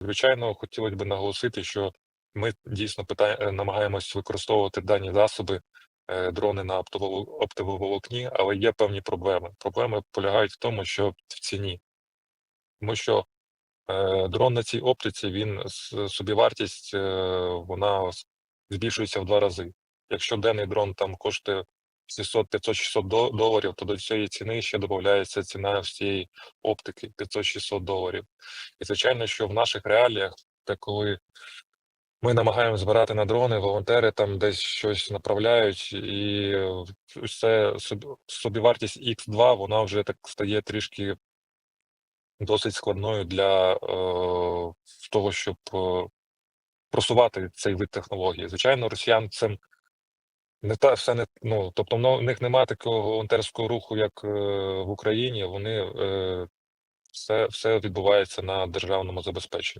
Звичайно, хотілося б наголосити, що ми дійсно пита... е, намагаємось використовувати дані засоби, е, дрони на оптовол- оптоволокні, але є певні проблеми. Проблеми полягають в тому, що в ціні. Тому що е, дрон на цій оптиці, він собівартість, е, вона збільшується в два рази. Якщо денний дрон там коштує 600, 500, 600 доларів, то до цієї ціни ще додається ціна всієї оптики 500-600 доларів. І звичайно, що в наших реаліях, де коли ми намагаємося збирати на дрони, волонтери там десь щось направляють, і е, все собівартість X2, вона вже так стає трішки досить складною для е, того, щоб е, просувати цей вид технології. Звичайно, росіян цим не та все не ну, тобто в в них немає такого волонтерського руху, як е, в Україні. Вони е, все, все відбувається на державному забезпеченні.